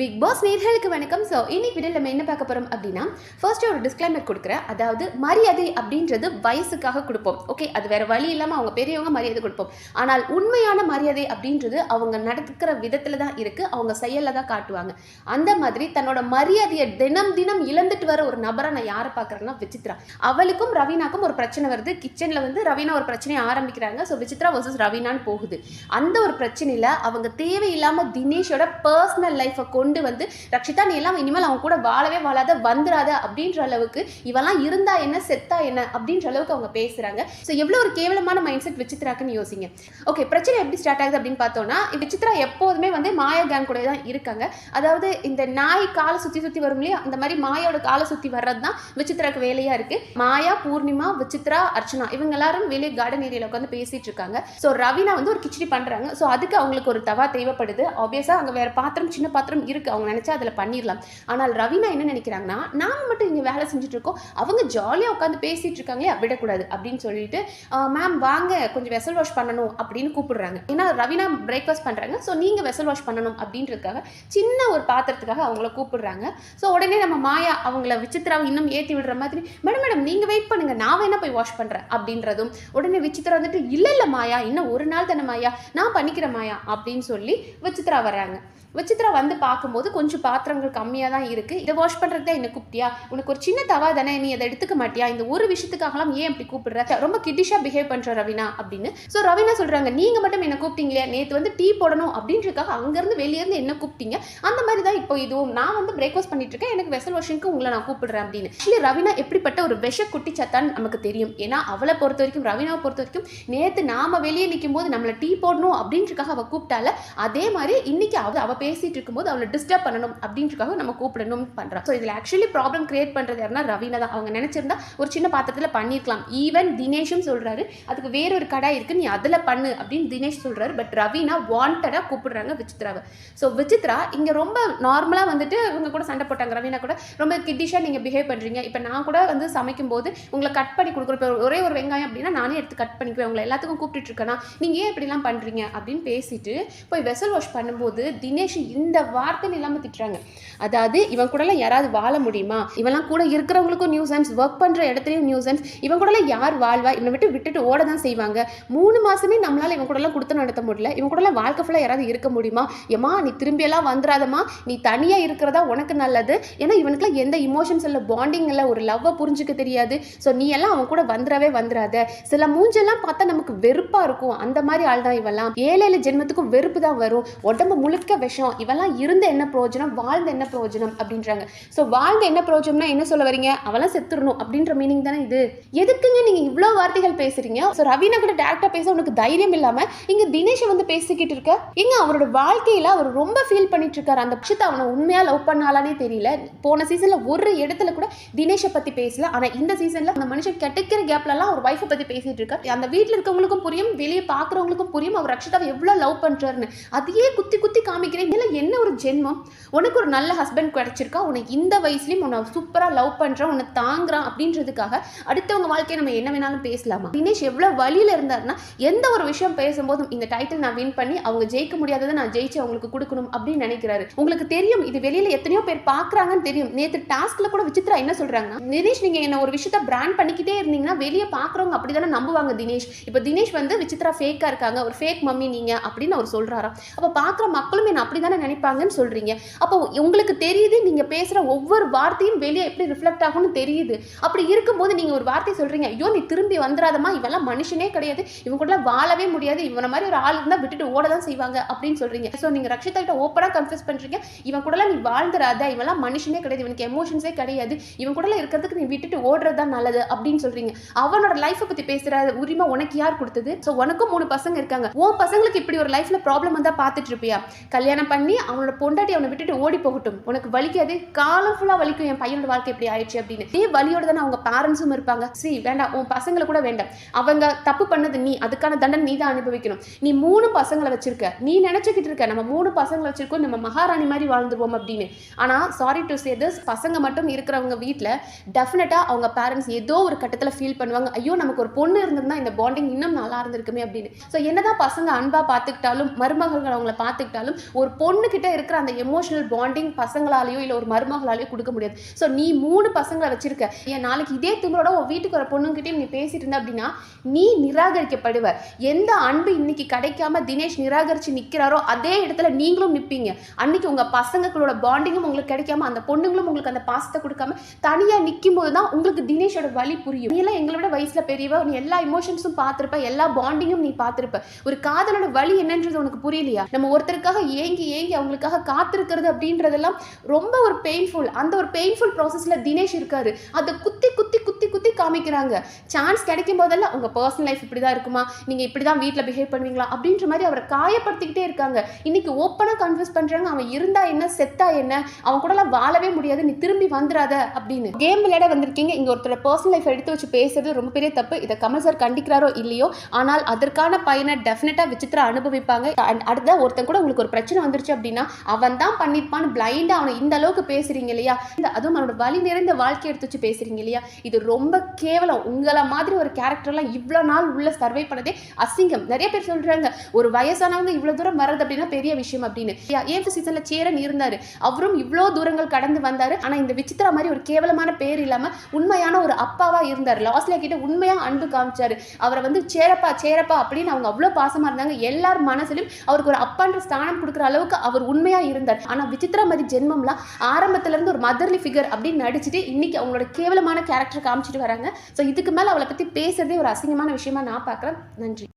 Big pass நேர்களுக்கு வணக்கம். So இன்னைக்கு வீடியோ நம்ம என்ன பார்க்க போகிறோம் அப்படின்னா ஃபர்ஸ்ட் ஒரு டிஸ்க்ளைமர் கொடுக்குறேன். அதாவது மரியாதை அப்படின்றது வயசுக்காக கொடுப்போம். ஓகே அது வேற வழி இல்லாமல் அவங்க பெரியவங்க மரியாதை கொடுப்போம். ஆனால் உண்மையான மரியாதை அப்படின்றது அவங்க நடக்கிற விதத்தில் தான் இருக்குது அவங்க செயலில் தான் காட்டுவாங்க. அந்த மாதிரி தன்னோட மரியாதையை தினம் தினம் இழந்துட்டு வர ஒரு நபரை நான் யாரை பார்க்குறேன்னா விசித்ரா. அவளுக்கும் ரவீனாக்கும் ஒரு பிரச்சனை வருது. கிச்சனில் வந்து ரவீனா ஒரு பிரச்சனையை ஆரம்பிக்கிறாங்க. ஸோ விசித்ரா வர்சஸ் ரவீனான்னு போகுது. அந்த ஒரு பிரச்சனையில் அவங்க தேவையில்லாமல் தினேஷோட பர்சனல் லைஃப்பை கொண்டு வந்து ரக்ஷிதா நீ எல்லாம் இனிமேல் அவங்க கூட வாழவே வாழாத வந்துடாத அப்படின்ற அளவுக்கு இவெல்லாம் இருந்தா என்ன செத்தா என்ன அப்படின்ற அளவுக்கு அவங்க பேசுறாங்க. ஸோ எவ்வளோ ஒரு கேவலமான மைண்ட் செட் விசித்ராக்குன்னு யோசிங்க. ஓகே பிரச்சனை எப்படி ஸ்டார்ட் ஆகுது அப்படின்னு பார்த்தோம்னா விசித்ரா எப்போதுமே வந்து மாயா கேங் கூட தான் இருக்காங்க. அதாவது இந்த நாய் காலை சுற்றி சுற்றி வரும் இல்லையா? அந்த மாதிரி மாயாவோட காலை சுற்றி வர்றது தான் விசித்ராக்கு வேலையாக இருக்கு. மாயா பூர்ணிமா விசித்ரா அர்ச்சனா இவங்க எல்லாரும் வெளியே கார்டன் ஏரியாவில் உட்காந்து பேசிட்டு இருக்காங்க. ஸோ ரவினா வந்து ஒரு கிச்சடி பண்ணுறாங்க ஸோ அதுக்கு அவங்களுக்கு ஒரு தவா தேவைப்படுது. ஆப்வியஸாக அங்கே வேறு பாத்திரம் சின்ன பாத்திரம் இருக்கு அவங்க நினைச்சா அதில் பண்ணிடலாம் ஆனால் ரவினா என்ன நினைக்கிறாங்கன்னா நாம மட்டும் இங்கே வேலை செஞ்சுட்டு இருக்கோம் அவங்க ஜாலியாக உட்காந்து பேசிட்டு இருக்காங்களே விடக்கூடாது அப்படின்னு சொல்லிட்டு மேம் வாங்க கொஞ்சம் வெசல் வாஷ் பண்ணணும் அப்படின்னு கூப்பிடுறாங்க. ஏன்னா ரவினா பிரேக்ஃபாஸ்ட் பண்றாங்க. ஸோ நீங்க வெசல் வாஷ் பண்ணணும் அப்படின்றதுக்காக சின்ன ஒரு பாத்திரத்துக்காக அவங்கள கூப்பிடுறாங்க. ஸோ உடனே நம்ம மாயா அவங்கள விசித்திராவை இன்னும் ஏற்றி விடுற மாதிரி மேடம் மேடம் நீங்க வெயிட் பண்ணுங்க. நான் வேணா போய் வாஷ் பண்றேன் அப்படின்றதும் உடனே விசித்ரா வந்துட்டு இல்லை இல்லை மாயா இன்னும் ஒரு நாள் தானே மாயா. நான் பண்ணிக்கிறேன் மாயா அப்படின்னு சொல்லி விசித்ரா வர்றாங்க. விசித்ரா வந்து பார்க்கும்போது கொஞ்சம் பாத்திரங்கள் கம்மியாக தான் இருக்குது இதை வாஷ் பண்ணுறது தான் என்ன கூப்பிட்டியா உனக்கு ஒரு சின்ன தவா தானே நீ அதை எடுத்துக்க மாட்டியா? இந்த ஒரு விஷயத்துக்காகலாம் ஏன் அப்படி கூப்பிடுற? ரொம்ப கிட்டிஷாக பிஹேவ் பண்ணுற ரவினா அப்படின்னு. ஸோ ரவினா சொல்கிறாங்க நீங்கள் மட்டும் என்ன கூப்பிட்டீங்களே? நேற்று வந்து டீ போடணும் அப்படின்றதுக்காக அங்கேருந்து வெளியேருந்து என்ன கூப்பிட்டீங்க? அந்த மாதிரி தான் இப்போ இதுவும். நான் வந்து பிரேக்ஃபாஸ்ட் பண்ணிட்டு இருக்கேன். எனக்கு வெசல் வாஷிங்க்கு உங்களை நான் கூப்பிடுறேன் அப்படின்னு. ஆக்சுவலி ரவினா எப்படிப்பட்ட ஒரு விஷ குட்டி சத்தான்னு நமக்கு தெரியும். ஏன்னா அவளை பொறுத்த வரைக்கும் ரவினாவை பொறுத்த வரைக்கும் நேற்று நாம வெளியே நிற்கும் போது நம்மளை டீ போடணும் அப்படின்றதுக்காக அவள் கூப்பிட்டால அதே மாதிரி இன்னைக்கு அவள் அவள் பேசிட்டு இருக்கும்போது அவளை டிஸ்டர்ப் பண்ணணும் அப்படின்றக்காக நம்ம கூப்பிடணும் பண்றோம். ஸோ இதில் ஆக்சுவலி ப்ராப்ளம் கிரியேட் பண்றது யாருன்னா ரவீனா தான். அவங்க நினைச்சிருந்தா ஒரு சின்ன பாத்திரத்தில் பண்ணியிருக்கலாம் ஈவன் தினேஷும் சொல்றாரு அதுக்கு வேற ஒரு கடை இருக்கு நீ அதில் பண்ணு அப்படின்னு தினேஷ் சொல்றாரு. பட் ரவீனா வாண்டடாக கூப்பிடுறாங்க விசித்ராவை. ஸோ விசித்ரா இங்கே ரொம்ப நார்மலாக வந்துட்டு இவங்க கூட சண்டை போட்டாங்க. ரவீனா கூட ரொம்ப கிட்டிஷாக நீங்கள் பிஹேவ் பண்ணுறீங்க இப்போ நான் கூட வந்து சமைக்கும் போது உங்களை கட் பண்ணி கொடுக்குற இப்போ ஒரே ஒரு வெங்காயம் அப்படின்னா நானே எடுத்து கட் பண்ணிக்குவேன். உங்களை எல்லாத்துக்கும் கூப்பிட்டுட்டு இருக்கேன்னா நீங்கள் ஏன் இப்படிலாம் பண்ணுறீங்க அப்படின்னு பேசிட்டு போய் வெசல் வாஷ் பண்ணும்போது தினேஷ் இந்த வார்த்தை இல்லாமல் திட்டுறாங்க. அதாவது இவன் கூடலாம் யாராவது வாழ முடியுமா? இவெல்லாம் கூட இருக்கிறவங்களுக்கும் நியூசன்ஸ் ஒர்க் பண்ணுற இடத்துலையும் நியூசன்ஸ் இவன் கூடலாம் யார் வாழ்வா? இவனை விட்டு விட்டுட்டு ஓட தான் செய்வாங்க. மூணு மாதமே நம்மளால் இவன் கூடலாம் கொடுத்து நடத்த முடியல. இவன் கூடலாம் வாழ்க்கை ஃபுல்லாக யாராவது இருக்க முடியுமா? ஏமா நீ திரும்பியெல்லாம் வந்துடாதம்மா நீ தனியாக இருக்கிறதா உனக்கு நல்லது. ஏன்னா இவனுக்குலாம் எந்த இமோஷன்ஸ் இல்லை பாண்டிங் இல்லை ஒரு லவ்வை புரிஞ்சுக்க தெரியாது. ஸோ நீ எல்லாம் அவன் கூட வந்துடவே வந்துடாத சில மூஞ்செல்லாம் பார்த்தா நமக்கு வெறுப்பாக இருக்கும். அந்த மாதிரி ஆள் தான் இவெல்லாம். ஏழு ஏழு ஜென்மத்துக்கும் வெறுப்பு தான் வரும். உடம்பு முழுக்க விஷம். இவெல்லாம் இருந்த என்ன பிரயோஜனம் வாழ்ந்த என்ன பிரயோஜனம் அப்படின்றாங்க. ஸோ வாழ்ந்த என்ன பிரயோஜனம்னா என்ன சொல்ல வரீங்க? அவெல்லாம் செத்துடணும் அப்படின்ற மீனிங் தானே இது. எதுக்குங்க நீங்க இவ்வளோ வார்த்தைகள் பேசுறீங்க? ஸோ ரவீனா கூட டேரக்டா பேச உனக்கு தைரியம் இல்லாம இங்கே தினேஷை வந்து பேசிக்கிட்டு இருக்க. எங்க அவரோட வாழ்க்கையில அவர் ரொம்ப ஃபீல் பண்ணிட்டு இருக்காரு. அந்த பட்சத்தை அவனை உண்மையா லவ் பண்ணாலானே தெரியல. போன சீசன்ல ஒரு இடத்துல கூட தினேஷை பத்தி பேசல. ஆனா இந்த சீசன்ல அந்த மனுஷன் கிடைக்கிற கேப்ல எல்லாம் ஒய்ஃபை பத்தி பேசிட்டு இருக்காரு. அந்த வீட்டில் இருக்கவங்களுக்கும் புரியும் வெளியே பார்க்குறவங்களுக்கும் புரியும். அவர் ரக்ஷிதாவை எவ்வளவு லவ் பண்ணுறாருன்னு அதையே குத்தி குத்தி காமிக்கிறேன். இதில் என்ன ஒரு ஜென் ஜென்மம் உனக்கு ஒரு நல்ல ஹஸ்பண்ட் கிடைச்சிருக்கா உனக்கு இந்த வயசுலயும் உன்னை சூப்பரா லவ் பண்றான் உன்னை தாங்குறான் அப்படின்றதுக்காக அடுத்தவங்க வாழ்க்கையை நம்ம என்ன வேணாலும் பேசலாமா? தினேஷ் எவ்வளவு வழியில இருந்தாருன்னா எந்த ஒரு விஷயம் பேசும்போதும் இந்த டைட்டில் நான் வின் பண்ணி அவங்க ஜெயிக்க முடியாததை நான் ஜெயிச்சு அவங்களுக்கு கொடுக்கணும் அப்படின்னு நினைக்கிறாரு. உங்களுக்கு தெரியும் இது வெளியில எத்தனையோ பேர் பார்க்குறாங்கன்னு தெரியும். நேத்து டாஸ்கில் கூட விசித்ரா என்ன சொல்கிறாங்கன்னா தினேஷ் நீங்க என்ன ஒரு விஷயத்த பிராண்ட் பண்ணிக்கிட்டே இருந்தீங்கன்னா வெளியே பார்க்குறவங்க அப்படி தானே நம்புவாங்க தினேஷ். இப்போ தினேஷ் வந்து விசித்ரா ஃபேக்கா இருக்காங்க ஒரு ஃபேக் மம்மி நீங்க அப்படின்னு அவர் சொல்றாராம். அப்ப பாக்குற மக்களும் என்ன அப்படிதானே நினைப்பாங்கன்னு சொல்கிறீங்க அப்போ உங்களுக்கு தெரியுது நீங்க பேசுற ஒவ்வொரு வார்த்தையும் வெளியே எப்படி ரிஃப்ளெக்ட் ஆகும்னு தெரியுது. அப்படி இருக்கும்போது நீங்கள் ஒரு வார்த்தை சொல்றீங்க ஐயோ நீ திரும்பி வந்துடாதமா இவெல்லாம் மனுஷனே கிடையாது. இவங்க கூட வாழவே முடியாது. இவனை மாதிரி ஒரு ஆள் இருந்தால் விட்டுட்டு ஓட தான் செய்வாங்க. அப்படின்னு சொல்றீங்க. ஸோ நீங்க ரக்ஷிதா கிட்ட ஓப்பனாக கன்ஃபியூஸ் பண்ணுறீங்க இவன் கூடலாம் நீ வாழ்ந்துடாத இவெல்லாம் மனுஷனே கிடையாது. இவனுக்கு எமோஷன்ஸே கிடையாது. இவன் கூட இருக்கிறதுக்கு நீ விட்டுட்டு ஓடுறது தான் நல்லது அப்படின்னு சொல்றீங்க. அவனோட லைஃப்பை பற்றி பேசுகிற உரிமை உனக்கு யார் கொடுத்தது? ஸோ உனக்கும் மூணு பசங்க இருக்காங்க. உன் பசங்களுக்கு இப்படி ஒரு லைஃப்பில் ப்ராப்ளம் வந்தால் பார்த்துட்டு இருப்பியா? கல்யாணம் பண்ணி அவனோட பொண்ணு பொண்டாட்டி அவனை விட்டுட்டு ஓடி போகட்டும். உனக்கு வலிக்காது. காலம் ஃபுல்லாக வலிக்கும். என் பையனோட வாழ்க்கை இப்படி ஆயிடுச்சு அப்படின்னு. இதே வலியோட தானே அவங்க பேரண்ட்ஸும் இருப்பாங்க. சரி வேண்டாம். உன் பசங்களை கூட வேண்டாம். அவங்க தப்பு பண்ணது நீ. அதுக்கான தண்டனை நீ தான் அனுபவிக்கணும். நீ மூணு பசங்களை வச்சிருக்க. நீ நினைச்சுக்கிட்டு இருக்க நம்ம மூணு பசங்களை வச்சிருக்கோம். நம்ம மகாராணி மாதிரி வாழ்ந்துருவோம் அப்படின்னு. ஆனா சாரி டு சே திஸ் பசங்க மட்டும் இருக்கிறவங்க வீட்டில் டெஃபினட்டாக அவங்க பேரண்ட்ஸ் ஏதோ ஒரு கட்டத்தில் ஃபீல் பண்ணுவாங்க. ஐயோ நமக்கு ஒரு பொண்ணு இருந்திருந்தா இந்த பாண்டிங் இன்னும் நல்லா இருந்திருக்குமே அப்படின்னு. ஸோ என்னதான் பசங்க அன்பாக பார்த்துக்கிட்டாலும் மருமகள்கள் அவங்கள பார்த்துக்கிட்டாலும் ஒரு பொண்ணுக்கிட்ட இருக்கிற அந்த எமோஷனல் பாண்டிங் பசங்களாலேயோ இல்லை ஒரு மருமகளாலேயோ கொடுக்க முடியாது. ஸோ நீ மூணு பசங்களை வச்சிருக்க. ஏன் நாளைக்கு இதே திமிரோட உன் வீட்டுக்கு வர பொண்ணுங்கிட்டையும் நீ பேசிட்டு இருந்த அப்படின்னா நீ நிராகரிக்கப்படுவ. எந்த அன்பு இன்னைக்கு கிடைக்காம தினேஷ் நிராகரிச்சு நிற்கிறாரோ அதே இடத்துல நீங்களும் நிற்பீங்க அன்னைக்கு உங்கள் பசங்களோட பாண்டிங்கும் உங்களுக்கு கிடைக்காம அந்த பொண்ணுங்களும் உங்களுக்கு அந்த பாசத்தை கொடுக்காம தனியாக நிற்கும் போது தான் உங்களுக்கு தினேஷோட வழி புரியும். நீ எல்லாம் எங்களை விட பெரியவ நீ எல்லா இமோஷன்ஸும் பார்த்துருப்ப எல்லா பாண்டிங்கும் நீ பார்த்துருப்ப. ஒரு காதலோட வழி என்னன்றது உனக்கு புரியலையா? நம்ம ஒருத்தருக்காக ஏங்கி ஏங்கி அவங்களுக்காக காத்திருக்கிறது அப்படின்றதெல்லாம் ரொம்ப ஒரு பெயின்ஃபுல் அந்த ஒரு பெயின்ஃபுல் ப்ராசஸில் தினேஷ் இருக்காரு. அதை குத்தி குத்தி குத்தி குத்தி காமிக்கிறாங்க. சான்ஸ் கிடைக்கும் போதெல்லாம் உங்கள் பர்சனல் லைஃப் இப்படி தான் இருக்குமா? நீங்கள் இப்படி தான் வீட்டில் பிஹேவ் பண்ணுவீங்களா? அப்படின்ற மாதிரி அவரை காயப்படுத்திக்கிட்டே இருக்காங்க. இன்னைக்கு ஓப்பனாக கன்ஃபியூஸ் பண்ணுறாங்க அவன் இருந்தா என்ன செத்தா என்ன? அவன் கூடலாம் வாழவே முடியாது. நீ திரும்பி வந்துடாத அப்படின்னு. கேம் விளையாட வந்திருக்கீங்க. இங்கே ஒருத்தரோட பர்சனல் லைஃப் எடுத்து வச்சு பேசுறது ரொம்ப பெரிய தப்பு. இதை கமல் சார் கண்டிக்கிறாரோ இல்லையோ? ஆனால் அதற்கான பயனை டெஃபினட்டாக விசித்திரா அனுபவிப்பாங்க. அண்ட் அடுத்த ஒருத்தன் கூட உங்களுக்கு ஒரு பிரச்சனை வந்துருச்சு அப்படின்னா அவன் அவன் தான் பண்ணிருப்பான்னு பிளைண்டா அவனை இந்த அளவுக்கு பேசுறீங்க இல்லையா? இந்த அதுவும் அவனோட வழி நிறைந்த வாழ்க்கை எடுத்து வச்சு பேசுறீங்க இல்லையா? இது ரொம்ப கேவலம். உங்களை மாதிரி ஒரு கேரக்டர்லாம் இவ்வளோ நாள் உள்ள சர்வை பண்ணதே அசிங்கம். நிறைய பேர் சொல்றாங்க ஒரு வயசானவங்க இவ்வளோ தூரம் வர்றது அப்படின்னா பெரிய விஷயம் அப்படின்னு. ஏன் சீசன்ல சேரன் இருந்தாரு? அவரும் இவ்வளோ தூரங்கள் கடந்து வந்தாரு. ஆனா இந்த விசித்திரா மாதிரி ஒரு கேவலமான பேர் இல்லாம உண்மையான ஒரு அப்பாவா இருந்தார். லாஸ்ட்ல கிட்ட உண்மையா அன்பு காமிச்சாரு. அவரை வந்து சேரப்பா சேரப்பா அப்படின்னு அவங்க அவ்வளோ பாசமா இருந்தாங்க. எல்லார் மனசிலும் அவருக்கு ஒரு அப்பான்ற ஸ்தானம் கொடுக்குற அளவுக்கு அவர் உண்மையா இருந்தார். ஆனா விசித்ராமதி மாதிரி ஜென்மம்லாம் ஆரம்பத்துல இருந்து ஒரு மதர்லி ஃபிகர் அப்படின்னு நடிச்சுட்டு இன்னைக்கு அவங்களோட கேவலமான கேரக்டர் காமிச்சிட்டு வராங்க. ஸோ இதுக்கு மேல அவளை பத்தி பேசுறதே ஒரு அசிங்கமான விஷயமா நான் பார்க்கறேன் நன்றி.